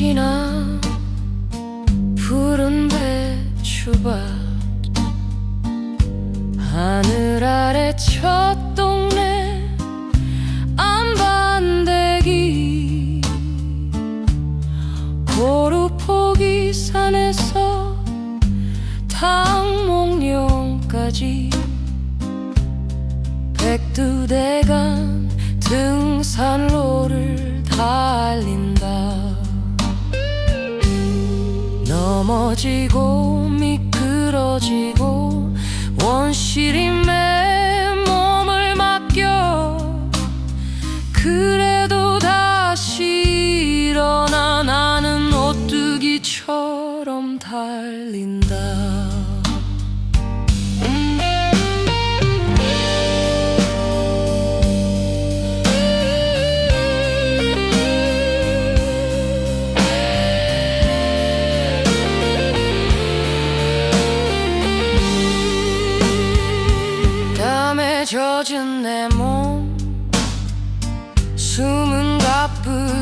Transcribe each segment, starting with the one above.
지나 푸른 배추밭 하늘 아래 첫 동네 안반대기 고루포기 산에서 탕목령까지 백두대간 등산로를 달린다. 넘어지고 미끄러지고 원시림에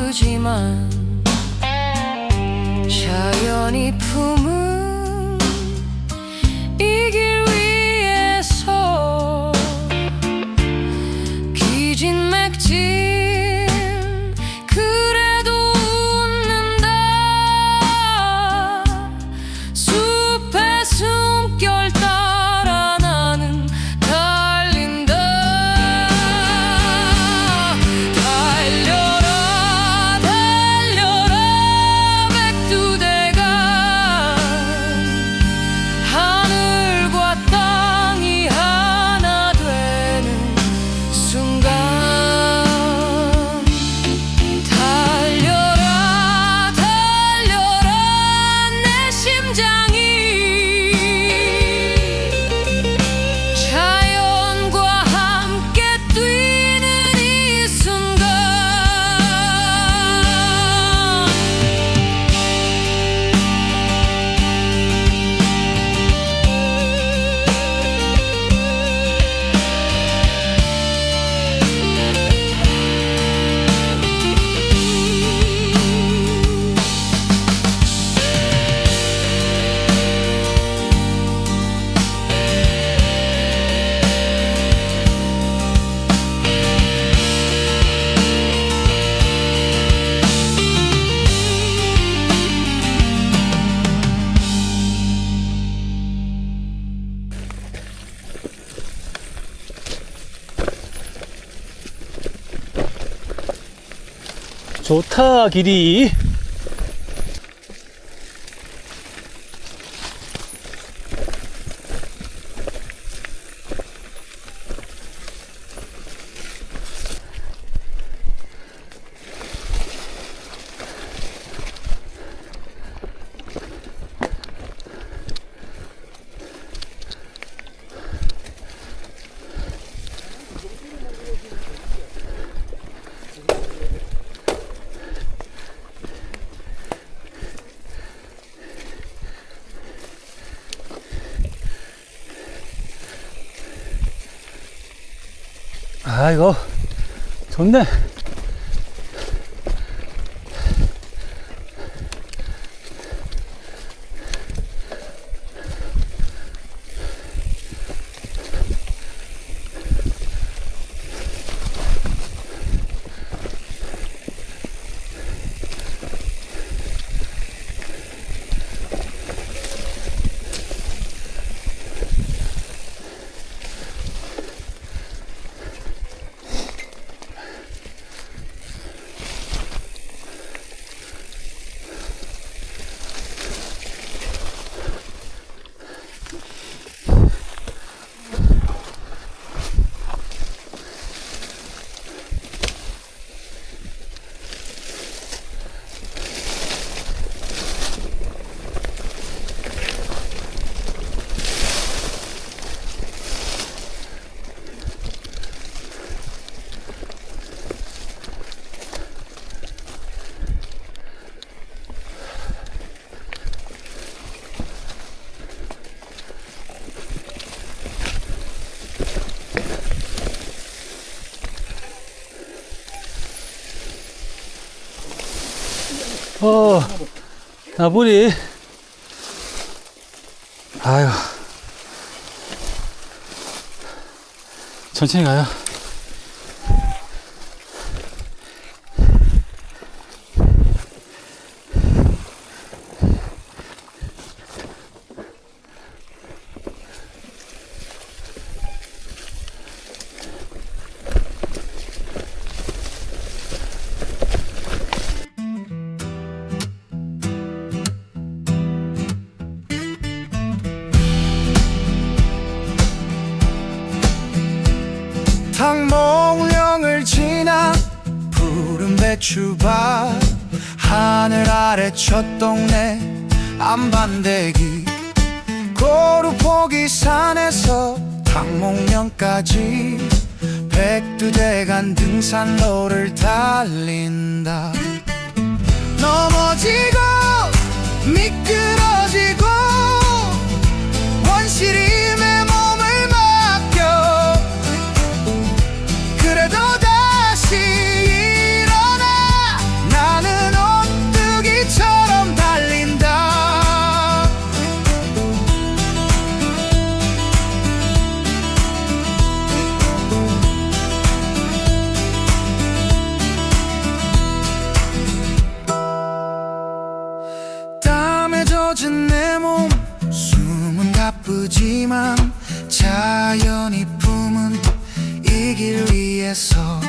가쁘지만 자연이 품 좋다 길이 아 이거 좋네 어 나물이 아유. 천천히 가요. 배추밭 하늘 아래 첫 동네 안반대기 고루포기 산에서 탕몽령까지 백두대간 등산로를 달린다. 넘어지고 미끄러지고 가쁘지만 자연이 품은 이 길 위에서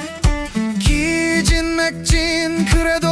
기진 맥진 그래도